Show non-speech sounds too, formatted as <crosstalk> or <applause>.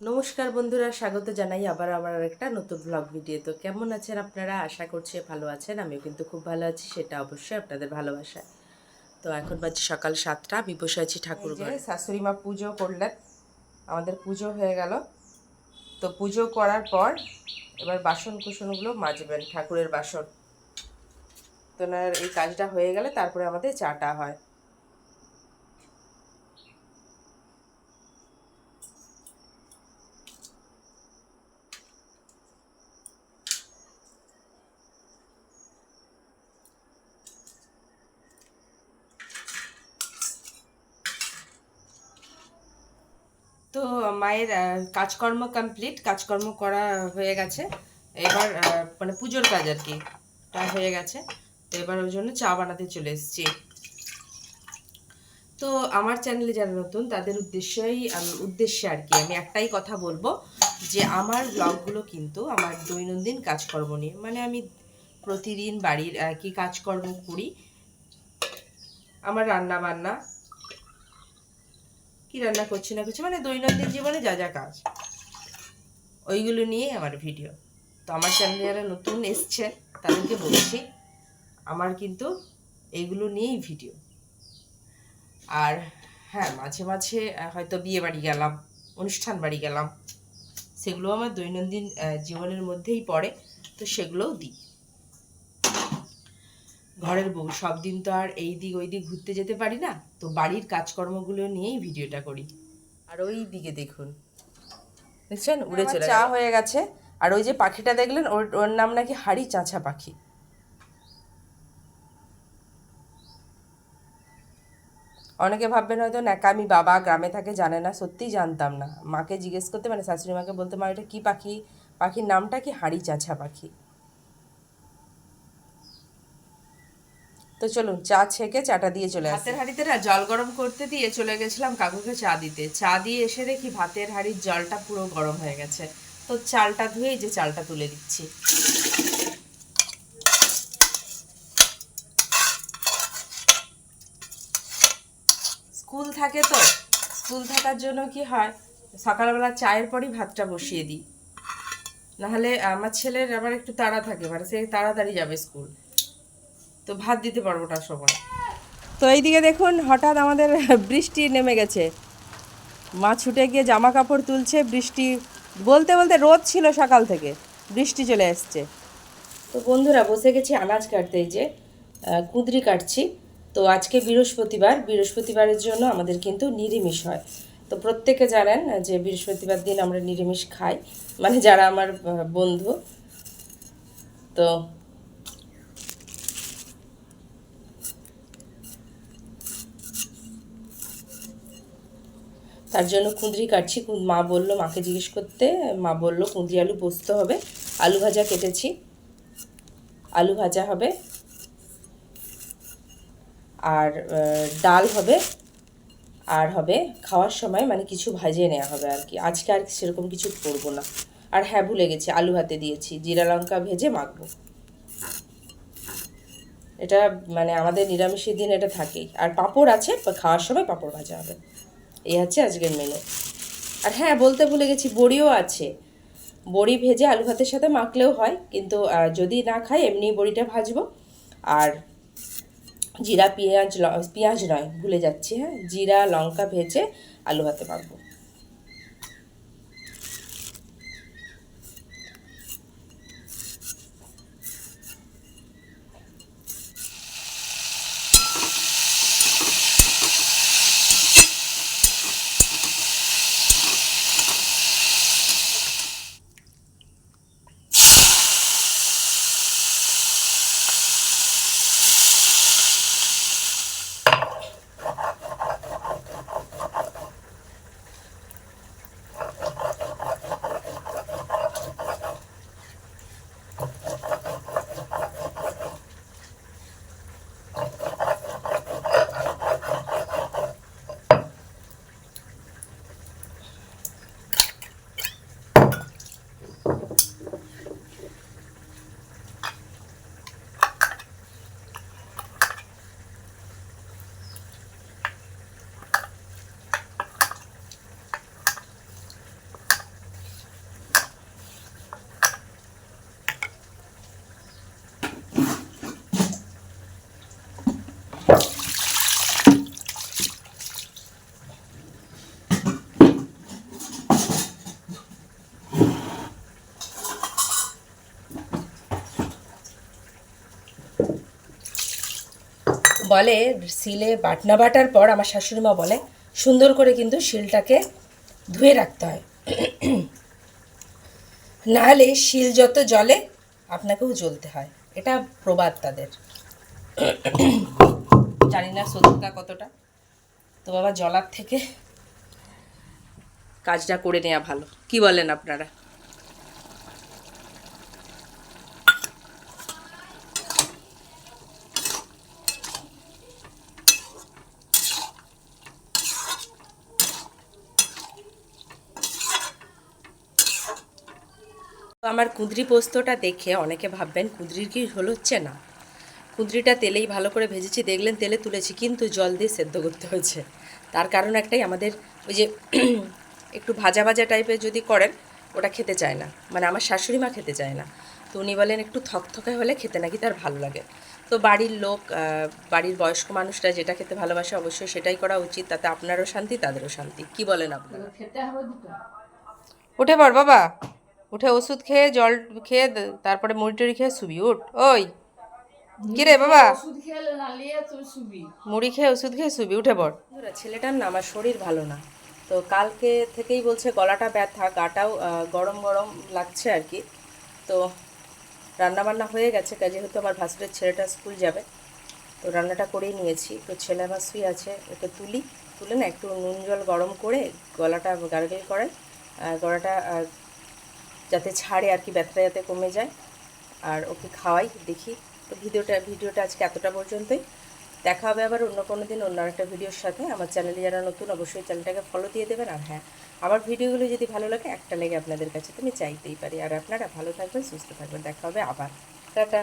নমস্কার বন্ধুরা স্বাগত জানাই আবার আমার একটা নতুন ব্লগ ভিডিও তো কেমন আছেন আপনারা? আশা করছি ভালো আছেন আমিও কিন্তু খুব ভালো আছি সেটা অবশ্যই আপনাদের ভালোবাসা তো এখন বাজে সকাল সাতটা আমি বসে আছি ঠাকুর শাশুড়ি মা পুজো করলেন আমাদের পুজো হয়ে গেল। তো পুজো করার পর এবার বাসন কুসনগুলো মাজবেন ঠাকুরের বাসন। তো না এই কাজটা হয়ে গেলে তারপরে আমাদের চাটা হয়। তো মায়ের কাজকর্ম কমপ্লিট কাজকর্ম করা হয়ে গেছে। এবার মানে পুজোর কাজ আর কি তা হয়ে গেছে। তো এবার ওই জন্য চা বানাতে চলে এসেছি। তো আমার চ্যানেলে যারা নতুন, তাদের উদ্দেশ্যেই উদ্দেশ্যে আর কি, আমি একটাই কথা বলব যে আমার ব্লগগুলো কিন্তু আমার দৈনন্দিন কাজকর্ম নিয়ে মানে আমি প্রতিদিন বাড়ির কি কাজকর্ম করি, আমার রান্না বান্না কি রান্না করছি না করছি মানে দৈনন্দিন জীবনে যা যা কাজ। ওইগুলো নিয়ে আমার ভিডিও তো আমার চ্যানেলে যারা নতুন এসছে, তাদেরকে বলছি, আমার কিন্তু এইগুলো নিয়েই ভিডিও আর হ্যাঁ মাঝে মাঝে হয়তো বিয়ে বাড়ি গেলাম, অনুষ্ঠান বাড়ি গেলাম, সেগুলো আমার দৈনন্দিন জীবনের মধ্যেই পড়ে, তো সেগুলোও দিই। ঘরের বউ। সব দিন তো আর এই দিক ওই দিক ঘুরতে যেতে পারি না। তো বাড়ির কাজকর্মগুলো নিয়েই ভিডিওটা করি। আর ওই দিকে দেখুন। বুঝছেন উড়ে চলে চা হয়ে গেছে। আর ওই যে পাখিটা দেখলেন ওর ওর নাম নাকি হাড়ি চাঁচা পাখি। অনেকে ভাববেন হয়তো না ন্যাকামি বাবা গ্রামে থাকে জানে না। সত্যিই জানতাম না। মাকে জিজ্ঞেস করতে মানে শাশুড়ি মাকে বলতে মা এটা কী পাখি? পাখির নামটা কি হাড়ি চাঁচা পাখি? তো চলুন, চা ছেঁকে চাটা দিয়ে চলে ভাতের হাঁড়িতে না জল গরম করতে দিয়ে চলে গেছিলাম কাকুকে চা দিতে। চা দিয়ে এসে দেখি ভাতের হাঁড়ির জলটা পুরো গরম হয়ে গেছে। তো চালটা ধুয়ে যে চালটা তুলে দিচ্ছি। স্কুল থাকে তো, স্কুল থাকার জন্য কি হয়, সকালবেলা চায়ের পরই ভাতটা বসিয়ে দিই। নাহলে আমার ছেলের আবার একটু তাড়া থাকে মানে সে তাড়াতাড়ি যাবে স্কুল। তো ভাত দিতে পারব না সময় তো এইদিকে দেখুন, হঠাৎ আমাদের বৃষ্টি নেমে গেছে। মা ছুটে গিয়ে জামা কাপড় তুলছে, বৃষ্টি বলতে বলতে রোদ ছিল সকাল থেকে, বৃষ্টি চলে এসছে। তো বন্ধুরা, বসে গেছি আনাজ কাটতে যে কুঁদরি কাটছি। তো আজকে বৃহস্পতিবার, বৃহস্পতিবারের জন্য আমাদের কিন্তু নিরামিষ হয়। তো প্রত্যেকে জানেন যে বৃহস্পতিবার দিন আমরা নিরামিষ খাই মানে যারা আমার বন্ধু। তো তার জন্য কুঁদরি কাটছি। মা বলল মাকে জিজ্ঞেস করতে, মা বলল কুঁদরি আলু পোস্ত হবে। আলু ভাজা কেটেছি। আলু ভাজা হবে। আর ডাল হবে। আর হবে খাওয়ার সময় মানে কিছু ভাজিয়ে নেওয়া হবে আর কি। আজকে আর সেরকম কিছু করব না। আর হ্যাঁ ভুলে গেছি, আলু হাতে দিয়েছি। জিরা লঙ্কা ভেজে মাখবো। এটা মানে আমাদের নিরামিষের দিন এটা থাকেই। আর পাঁপড় আছে খাওয়ার সময় পাঁপড় ভাজা হবে। এই হচ্ছে আজকের মেনু আর হ্যাঁ বলতে ভুলে গেছি, বড়িও আছে। বড়ি ভেজে আলু ভাতের সাথে মাখলেও হয়, কিন্তু যদি না খাই এমনি বড়িটা ভাজবো। আর জিরা, পেঁয়াজ পেঁয়াজ নয়, ভুলে যাচ্ছি হ্যাঁ? জিরা, লঙ্কা ভেজে আলু ভাতে মাখবো। বলে, শিলে বাটনা বাটার পর আমার শাশুড়ি মা বলে, সুন্দর করে কিন্তু শিলটাকে ধুয়ে রাখতে হয়। নাহলে শিল যত জলে আপনাকেও জ্বলতে হয়। এটা প্রবাদ তাদের। জানি না সত্যতা কতটা। তো বাবা জলার থেকে কাজটা করে নেওয়া ভালো। কি বলেন আপনারা? আমার কুঁদরি পোস্তটা দেখে অনেকে ভাববেন কুঁদরির কি ঝোল হচ্ছে না। কুঁদরিটা তেলেই ভালো করে ভেজেছি দেখলেন তেলে তুলেছি কিন্তু জল দিয়ে সেদ্ধ করতে হয়েছে। তার কারণ একটাই আমাদের ওই যে <clears throat> একটু ভাজা ভাজা টাইপের যদি করেন ওটা খেতে চায় না। মানে আমার শাশুড়ি মা খেতে চায় না। তো উনি বলেন একটু থকথকে হলে খেতে নাকি তার ভালো লাগে? তো বাড়ির লোক বাড়ির বয়স্ক মানুষরা যেটা খেতে ভালোবাসে অবশ্যই সেটাই করা উচিত। তাতে আপনারও শান্তি তাদেরও শান্তি। কি বলেন আপনারা? উঠে পড় বাবা। উঠে ওষুধ খেয়ে জল খেয়ে তারপরে মুড়ি টুড়ি খেয়ে শুবি উঠ ওই। কি রে বাবা? মুড়ি খেয়ে ওষুধ খেয়ে শুবি উঠে পড়। ছেলেটার না আমার শরীর ভালো না। তো কালকে থেকেই বলছে গলাটা ব্যথা গাটাও গরম গরম লাগছে আর কি। তো রান্না বান্না হয়ে গেছে কাজে যেহেতু আমার ভাসুরের ছেলেটা স্কুল যাবে। তো রান্নাটা করেই নিয়েছি। তো ছেলে আমার শুয়ে আছে ওকে তুলি। তুলে না একটু নুন জল গরম করে গলাটা গার্গেল করে গলাটা যাতে ছাড়ে আর কি, ব্যথাটা যাতে কমে যায়। আর ওকে খাওয়াই, দেখি। তো ভিডিওটা ভিডিওটা আজকে এতটা পর্যন্তই। দেখা হবে আবার অন্য কোনো দিন, অন্য একটা ভিডিওর সাথে। আমার চ্যানেলে যারা নতুন, অবশ্যই চ্যানেলটাকে ফলো দিয়ে দেবেন। আর হ্যাঁ আমার ভিডিওগুলো যদি ভালো লাগে, একটা লেগে আপনাদের কাছে তো আমি চাইতেই পারি। আর আপনারা ভালো থাকবেন, সুস্থ থাকবেন। দেখা হবে আবার। টাটা।